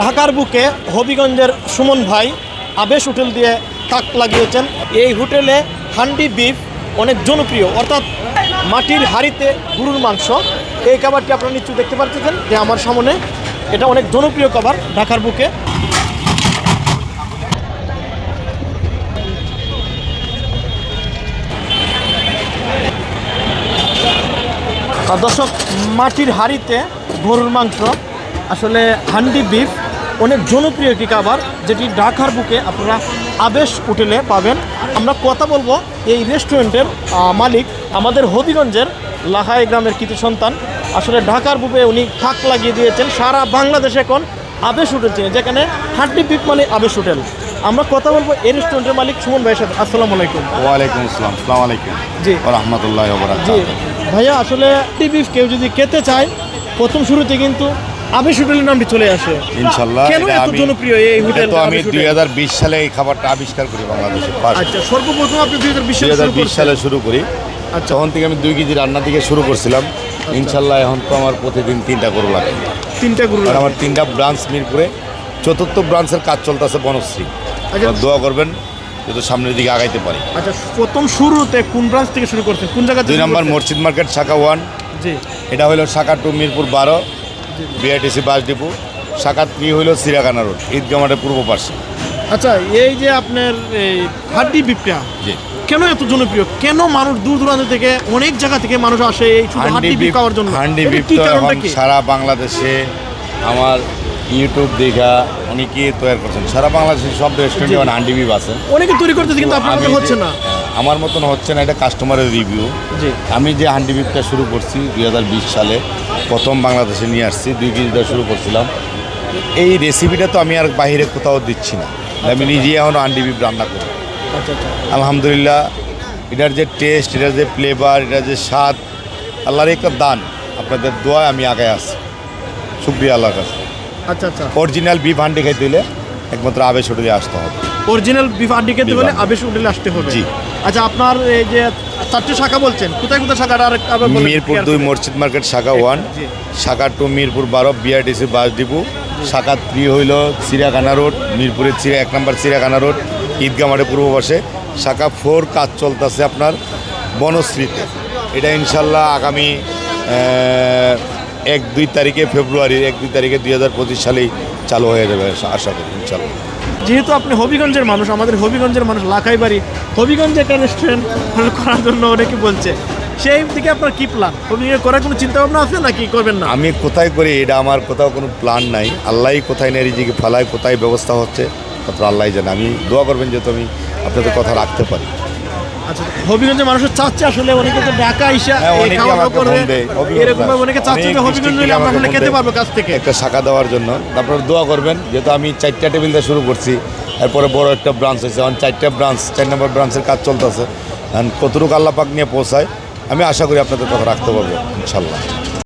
ঢাকার বুকে হবিগঞ্জের সুমন ভাই আবেশ হোটেল দিয়ে তাক লাগিয়েছেন। এই হোটেলে হান্ডি বিফ অনেক জনপ্রিয়, অর্থাৎ মাটির হাঁড়িতে গরুর মাংস। এই খাবারটি আপনারা নিশ্চয়ই দেখতে পাচ্ছেন যে আমার সামনে এটা অনেক জনপ্রিয় খাবার ঢাকার বুকে। দর্শক, মাটির হাঁড়িতে গরুর মাংস, আসলে হান্ডি বিফ অনেক জনপ্রিয় একটি খাবার যেটি ঢাকার বুকে আপনারা আবেশ হোটেলে পাবেন। আমরা কথা বলব এই রেস্টুরেন্টের মালিক আমাদের হবিগঞ্জের লাহাই গ্রামের কৃতি সন্তান। আসলে ঢাকার বুকে উনি থাক লাগিয়ে দিয়েছেন। সারা বাংলাদেশে এখন আবেশ হোটেল চেনে যেখানে হান্ডি বিফ মানে আবেশ হোটেল। আমরা কথা বলব এই রেস্টুরেন্টের মালিক সুমন ভাইয়ের সাথে। আসসালামু আলাইকুম। ওয়ালাইকুম আসসালাম। সালাম আলাইকুম। জি। রহমতুল্লাহ জি। ভাইয়া আসলে হান্ডি বিফ কেউ যদি খেতে চায় প্রথম শুরুতে কিন্তু আবেশ হোটেলের নামটি চলে আসে। ইনশাল্লাহ কেন এত জনপ্রিয় এই হোটেল তো আমি? দুই হাজার বিশ সালে এই খাবারটা আবিষ্কার করি বাংলাদেশে আচ্ছা সর্বপ্রথম আপনি দুই হাজার বিশ দুই সালে শুরু করি। আচ্ছা। তখন থেকে আমি দুই কেজি রান্না থেকে শুরু করছিলাম। ইনশাল্লাহ এখন তো আমার প্রতিদিন তিনটা গরু লাগে। তিনটা গুরু আর আমার তিনটা ব্রাঞ্চ মিরপুরে। চতুর্থ ব্রাঞ্চের কাজ চলতেছে বনশ্রী। আচ্ছা। দোয়া করবেন যাতে সামনের দিকে আগাইতে পারি। আচ্ছা প্রথম শুরুতে কোন ব্রাঞ্চ থেকে শুরু করছেন? কোন জায়গা দুই নম্বর? মসজিদ মার্কেট শাখা ওয়ান। জি। এটা হলো শাখা টু মিরপুর বারো। বিআইটিসি বাস ডিপো শাখা থ্রি হইল সিরাখানা রোড ঈদগাহ মাঠের পূর্ব পাশে আচ্ছা এই যে আপনার এই হাড্ডি বিপটা জি। কেন এত জনপ্রিয়? কেন মানুষ দূর দূরান্ত থেকে অনেক জায়গা থেকে মানুষ আসে এই শুধু হাড্ডি বিপ খাওয়ার জন্য? হান্ডি বিপ তো এখন সারা বাংলাদেশে আমার ইউটিউব দেখা অনেকে তৈরি করছেন। সারা বাংলাদেশে সব রেস্টুরেন্টে হান্ডি বিপ আছে। অনেকে তৈরি করতেছে কিন্তু আপনার হচ্ছে না। আমার মতন হচ্ছে না এটা কাস্টমারের রিভিউ আমি যে হান্ডি বিপটা শুরু করছি দুই হাজার বিশ সালে প্রথম বাংলাদেশে নিয়ে আসছি দুই কেজিটা শুরু করছিলাম। এই রেসিপিটা তো আমি আর বাইরে কোথাও দিচ্ছি না। আমি নিজেই এখন হান্ডি বিপ রান্না করি। আচ্ছা আচ্ছা। আলহামদুলিল্লাহ এটার যে টেস্ট এটার যে ফ্লেভার এটার যে স্বাদ আল্লাহর একটা দান। আপনাদের দোয়ায় আমি আগে আসছি শুক্রিয়া আল্লাহর কাছে। আচ্ছা আচ্ছা। অরিজিনাল বিফ হান্ডি খাইতে হলে একমাত্র আবেশ হোটেলে আসতে হবে। অরিজিনাল বিফ আড্ডি খেতে হলে আবেশ হোটেলে আসতে হবে। জি। আচ্ছা আপনার এই যে চারটি শাখা বলছেন কোথায় কোথায় শাখাটা আর আবার মিরপুর দুই। মসজিদ মার্কেট শাখা ওয়ান শাখা টু মিরপুর বারো বিআরটিসি বাস ডিপু। শাখা থ্রি হইল চিড়িয়াখানা রোড মিরপুরের চিড়িয়া এক নম্বর চিড়িয়াখানা রোড ঈদগাহ মাঠের পূর্ব পাশে। শাখা ফোর কাজ চলতেছে আপনার বনশ্রীতে। এটা ইনশাল্লাহ আগামী এক দুই তারিখে ফেব্রুয়ারির এক দুই তারিখে দুই হাজার পঁচিশ সালেই চালু হয়ে যাবে আশা করি ইনশাল্লাহ। যেহেতু আপনি হবিগঞ্জের মানুষ, আমাদের হবিগঞ্জের মানুষ লাখাই বাড়ি হবিগঞ্জে একটা রেস্টুরেন্ট করার জন্য অনেকে বলছে? সেই দিকে আপনার কি প্ল্যান হবিগঞ্জে করার কোনো চিন্তা ভাবনা আছে না কি করবেন না? আমি কোথায় করি, এটা আমার কোথাও কোনো প্ল্যান নাই। আল্লাহ কোথায় নেই যে ফেলায় কোথায় ব্যবস্থা হচ্ছে, তারপর আল্লাহ জানে। আমি দোয়া করবেন যেহেতু আমি আপনাদের কথা রাখতে পারি। আচ্ছা হবিগঞ্জের মানুষের চাচ্ছে আসলে অনেকে তো ঢাকা হ্যাঁ, খাওয়া এরকম অনেকে চাচ্ছে যে হবিগঞ্জ নিলে আমরা আসলে খেতে পারব কাছ থেকে। একটা শাখা দেওয়ার জন্য। তারপর দোয়া করবেন যেহেতু আমি চারটা দিয়ে শুরু করছি। এরপরে বড় একটা ব্রাঞ্চ হয়েছে। এখন চারটা ব্রাঞ্চ চার নম্বর ব্রাঞ্চের কাজ চলতেছে। কতটুকু আল্লাপাক নিয়ে পৌঁছায় আমি আশা করি আপনাদের কথা রাখতে পারব ইনশাল্লাহ